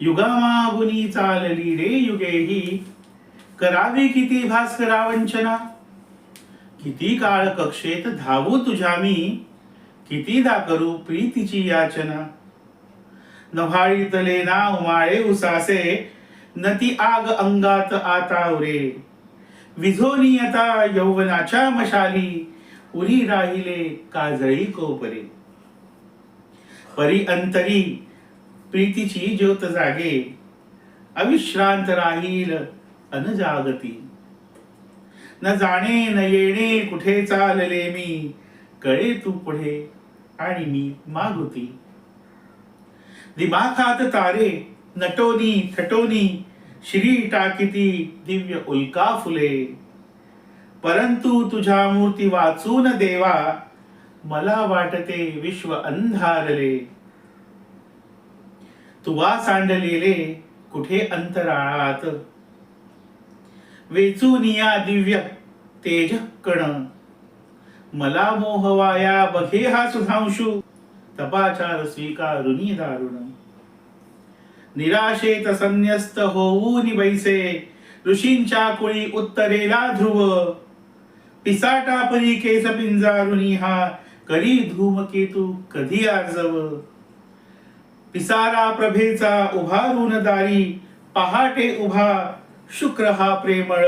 युगामागुनी चालली रे युगेही. करावी किती भास्करा वंचना किती काळ कक्षेत धावू तुझ्या मी? कितीदा करू प्रीतीची याचना? नव्हाळीतले ना उमाळे उसासे नती आग अंगात आतावरे. विझोनियता यौवनाच्या मशाली उरी राहिले काजळी कोपरे. परी अंतरी प्रीतीची ज्योत जागे. अविश्रांत राहील अनजागती न जाणे न येणे कुठे चालले मी? कळे तू पुढे आणि मी मागुती. दिमाखात तारे नटोनी थटोनी श्री टाकिती दिव्य उल्का फुले. परंतु तुझ्या मूर्ती वाचून देवा मला वाटते विश्व अंधारले. तुवा सांडलेले कुठे अंतराळात? वेचूनिया दिव्य तेज कण. मला मोहवाया बघे हा सुधांशू. तपाचार स्वीकारुनी दारुण. निराशेत संन्यस्त होऊन बैसे. ऋषींच्या कुळी उत्तरेला ध्रुव. पिसाटा परी केस पिंजारुनी हा. करी धूमकेतू कधी आर्जव. पिसारा प्रभेचा उभारून दारी पहाटे उभा शुक्र हा प्रेमळ.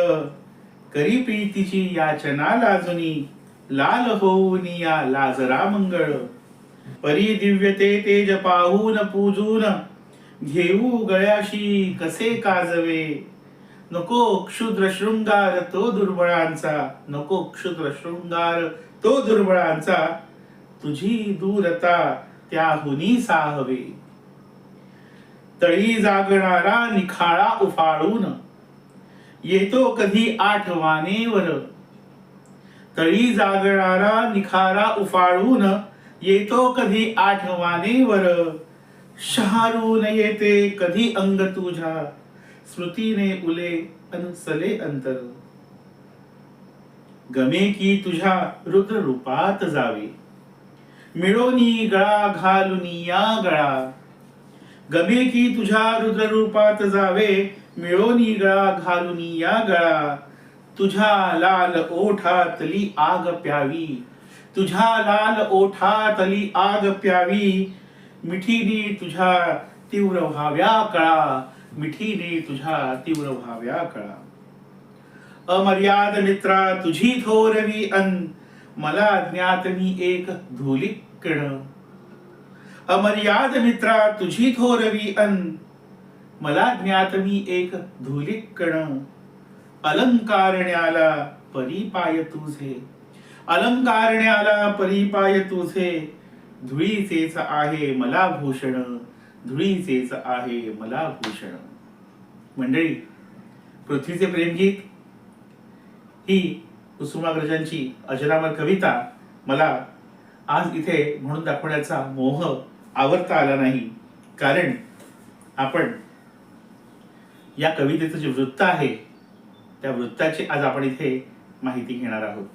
करी प्रीतीची याचना लाजुनी लाल होऊन या लाजरा मंगळ. परी दिव्यते तेज पाहून पूजून घेऊ गळ्याशी कसे काजवे. नको क्षुद्र शृंगार तो दुर्बळांचा नको क्षुद्र शृंगार तो दुर्बळांचा. तुझी दूरता त्याहुनी साहवे. तळी जागणारा निखाळा उफाळून. येतो कधी आठवानेवर. तळी जागणारा निखारा उफाळून. येतो कधी आठवानेवर. शहारून येते कधी अंग तुझ्या. स्मृतीने उले अनसले अंतर. गमे की तुझ्या रुद्र रूपात जावे. मिळोनी गळा घालुनी या गळा. गमे की तुझ्या रुद्र रूपात जावे मिळोनी गळा घालुनी या गळा. तुझ्या लाल ओठातली आग प्यावी तुझ्या लाल ओठातली आग प्यावी. मिठीने तुझ्या तीव्र व्हाव्या कळा मिठीने तुझ्या तीव्र व्हाव्या कळा. अमर्याद मित्रा तुझी थोरवी अन मला ज्ञात मी एक धुलिक कण अमर्याद मित्रा तुझी थोरवी अन. मला ज्ञात मी एक धुलिक कण अलंकारण्याला परिपाय तुझे. अलंकारण्याला परिपाय तुझे. धुळीचेच आहे मला भूषण. धुळीचेच आहे मला भूषण. मंडळी पृथ्वीचे प्रेमगीत. ही कुसुमाग्रजांची अजरामर कविता मला आज इथे म्हणून दाखवण्याचा मोह आवरता आला नाही. कारण आपण या कवितेचं जे वृत्त आहे त्या वृत्ताची आज आपण इथे माहिती घेणार आहोत.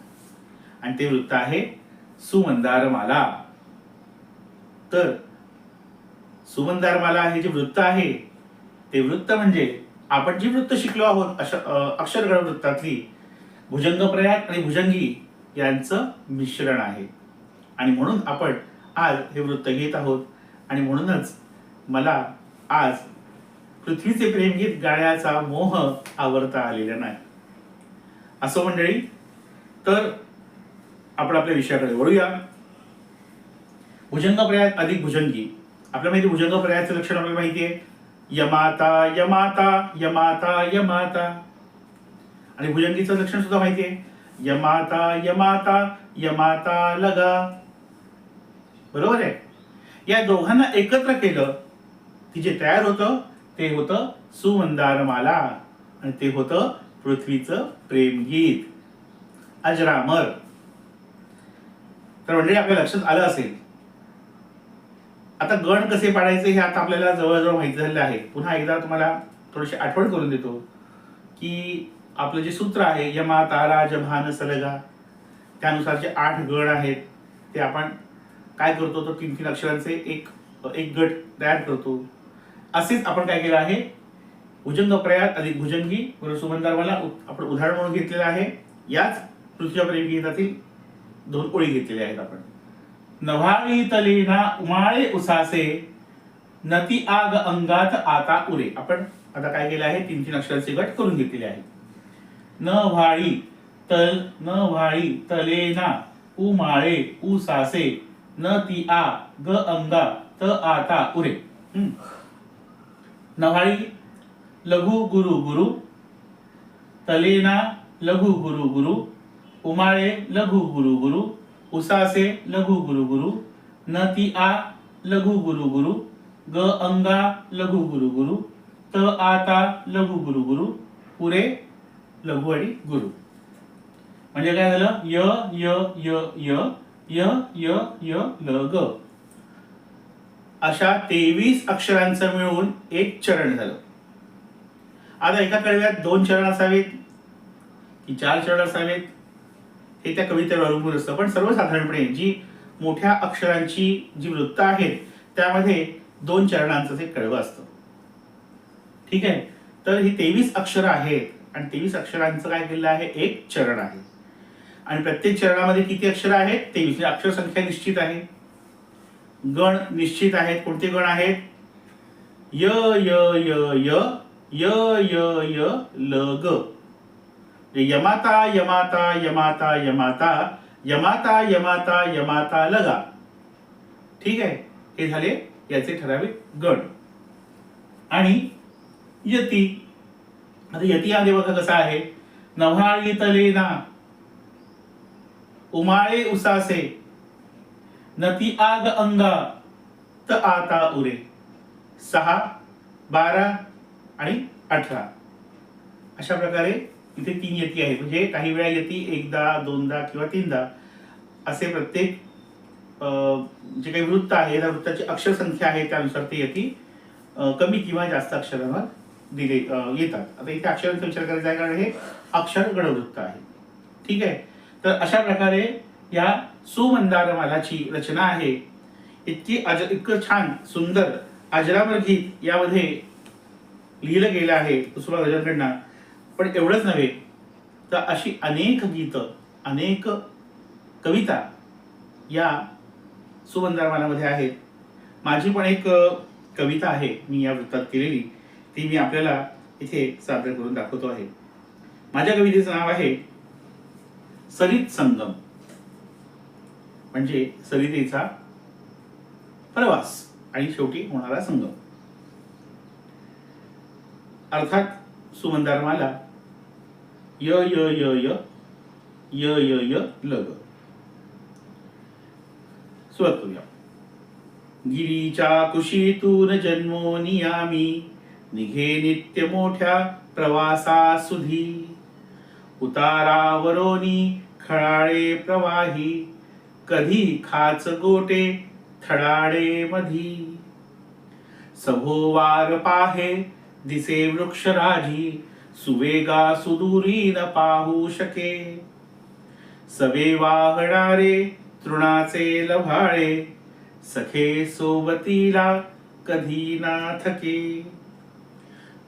आणि ते वृत्त आहे सुमंदार माला तर सुमंदार माला हे जे वृत्त आहे ते वृत्त म्हणजे आपण जी वृत्त शिकलो आहोत अश वृत्तातली भुजंग प्रयाग आणि भुजंगी यांचं मिश्रण आहे. आणि म्हणून आपण आज हे वृत्त घेत आहोत. आणि म्हणूनच मला आज पृथ्वीचे प्रेमगीत गाण्याचा मोह आवरता आलेला नाही. असो मंडळी तर आपण आपल्या विषयाकडे वळूया. भुजंग प्रयाग अधिक भुजंगी. आपल्या माहिती भुजंग प्रयागचं लक्षण आपल्याला माहिती आहे. यमाता यमाता यमाता यमाता. आणि भुजंगीचं लक्षण सुद्धा माहिती आहे. यमाता यमाता यमाता लगा. बरोबर आहे? या दोघांना एकत्र केलं की जे तयार होतं ते होतं सुमंदार माला आणि ते होतं पृथ्वीचं प्रेमगीत. अजरामर. तर म्हणजे आपल्या लक्षात आलं असेल. आता गण कसे पाडायचे हे आता आपल्याला जवळजवळ माहिती झालेलं आहे. पुन्हा एकदा तुम्हाला थोडीशी आठवण करून देतो की आपलं जे सूत्र आहे यमा तारा जभान सलगा त्यानुसार जे आठ गण आहेत ते आपण काय करतो तर तीन तीन अक्षरांचे एक एक गट तयार करतो. असेच आपण काय केलं आहे? भुजंग प्रयात अधिक भुजंगी बरोबर उ- आपण उदाहरण म्हणून घेतलेलं आहे. याच पृथ्वीप्रेम गीतातील दोन ओळी घेतलेल्या आहेत आपण. नव्हाळी तले ना उमाळे उसासे नती आग अंगात आता उरे. आपण आता काय केलं आहे? तीन तीन अक्षरांचे गट करून घेतलेले आहे न व्हाळी तल न व्हाळी तले ना उमाळे उसासे न ती आ ग अंगा त आता उरे. नव्हाळी लघु गुरु गुरु. तलेना लघु गुरु गुरु. उमाळे लघु गुरु गुरु. उसासे लघु गुरु गुरु. न ती आ लघु गुरु गुरु. ग अंगा लघु गुरु गुरु. त आता लघु गुरु गुरु. पुरे लघु आणि गुरु. म्हणजे काय झालं? य य य य. य य य ल ग. अशा तेवीस अक्षरांचं मिळून एक चरण झालं. आता एका कळव्यात दोन चरण असावेत. की चार चरण असावेत. हे त्या कवितेवर अवलंबून असतं. पण सर्वसाधारणपणे जी मोठ्या अक्षरांची जी वृत्त आहेत त्यामध्ये दोन चरणांचं ते कडवं असतं. ठीक आहे? तर ही तेवीस अक्षरं आहेत. आणि तेवीस अक्षरांचं काय केलेलं आहे? एक चरण आहे. आणि प्रत्येक चरणामध्ये किती अक्षरं आहेत? तेवीस. म्हणजे अक्षर संख्या निश्चित आहे. गण निश्चित आहेत. कोणते गण आहेत? य य य य य य य ल ग. म्हणजे यमाता यमाता यमाता यमाता यमाता यमाता यमाता लगा. ठीक आहे? हे झाले याचे ठराविक गण. आणि यती. आता यती आधी बघा कसा आहे? नव्हाळी तले ना उमाळे उसासे नती आग अंगा त आता उरे. सहा बारा आणि अठरा. अशा प्रकारे इथे तीन यती आहेत. म्हणजे काही वेळा यती एकदा दोनदा किंवा तीनदा असे प्रत्येक अं, जे काही वृत्त आहे त्या वृत्ताची अक्षर संख्या आहे त्यानुसार ते यती कमी किंवा जास्त अक्षरांवर दिले येतात. आता इथे अक्षरांचा विचार करायचा आहे कारण हे अक्षर गणवृत्त आहे. ठीक आहे? तर अशा प्रकारे या सुमंदारमालाची रचना आहे. इतकी अज इतकं छान सुंदर अजरामर गीत यामध्ये लिहिलं गेलं आहे कुसुमा गजांकडनं पण एवढंच नव्हे तर अशी अनेक गीतं अनेक कविता या सुमंदारमालामध्ये आहेत. माझी पण एक कविता आहे मी या वृत्तात केलेली. ती मी आपल्याला इथे सादर करून दाखवतो आहे. माझ्या कवितेचं नाव आहे सरित संगम. म्हणजे सरितेचा प्रवास आणि शेवटी होणारा संगम. अर्थात सुमंदारमाला य य य य य य य ल सुरुवात करूया. गिरीच्या कुशीतून जन्मो नियामी निघे नित्य मोठ्या प्रवासासुधी. उतारावरोनी खळाळे प्रवाही कधी खाच गोटे थडाडे मधी. सभोवार पाहे दिसे वृक्षराजी सुवेगा सुदूरी न पाहू शके. सवे वाहणारे तृणाचे लभाळे सखे सोबतीला कधी ना थके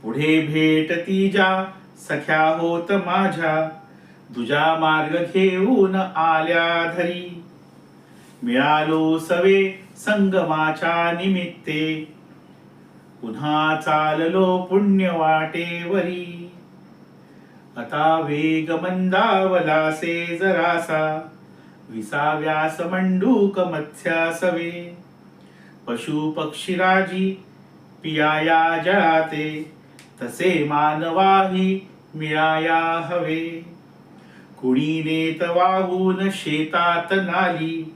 पुढे भेटती जा सख्या होत माझ्या तुझा मार्ग घेऊन आल्या धरी मिळालो सवे संगमाच्या निमित्ते. पुन्हा चाललो पुण्य वाटेवरी आता वेग मंदावलासे जरासा विसाव्यास मंडूक मत्स्यासवे पशु पक्षीराजी पियाया जळाते. तसे मानवाही मिळाया हवे कुणी नेत वाहून शेतात नाली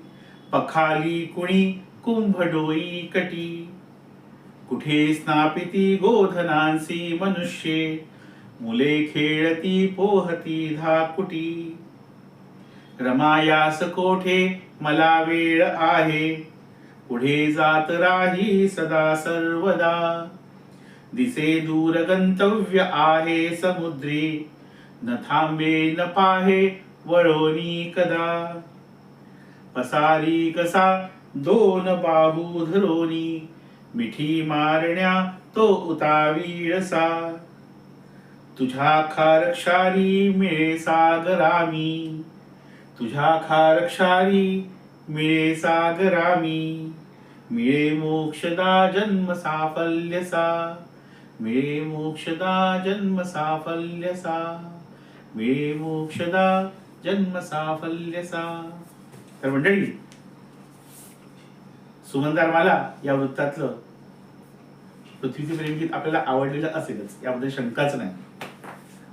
पखाली कुणी कुंभडोई कटी. कुठे स्नापिती गोधनांसी मनुष्ये मुले खेळती पोहती धाकुटी. रमायास कोठे मला वेळ आहे पुढे जात राही सदा सर्वदा. दिसे दूर गंतव्य आहे समुद्री. न थांबे न पाहे वळोनी कदा. पसारी कसा दोन बाहू धरोनी. मिठी मारण्या तो उतावीळसा तुझ्या खारक्षारी मिळे सागरामी. तुझ्या खारक्षारी मिळे सागरामी. मिळे मोक्षदा जन्म साफल्यसा. मिळे मोक्षदा जन्म साफल्यसा मिळे मोक्षदा जन्म साफल्यसा तर मंडळी सुगंधार माला या वृत्तातलं पृथ्वीचे प्रेमगीत आपल्याला आवडलेलं असेलच याबद्दल शंकाच नाही.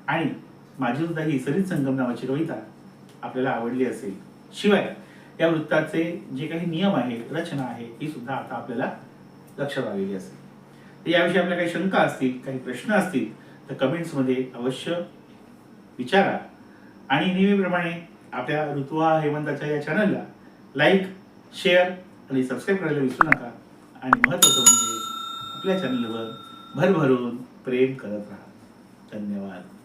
आणि माझी सुद्धा ही सरित संगम नावाची कविता आपल्याला आवडली असेल. शिवाय या वृत्ताचे जे काही नियम आहे रचना आहे ही सुद्धा आता आपल्याला लक्षात आलेली असेल. तर याविषयी आपल्या काही शंका असतील काही प्रश्न असतील तर कमेंट्समध्ये अवश्य विचारा. आणि नेहमीप्रमाणे आपल्या ऋतुहा हेमंताच्या या चॅनलला लाईक शेअर आणि सबस्क्राईब करायला विसरू नका. आणि महत्त्वाचं म्हणजे आपल्या चॅनलवर भरभरून प्रेम करत राहा. धन्यवाद.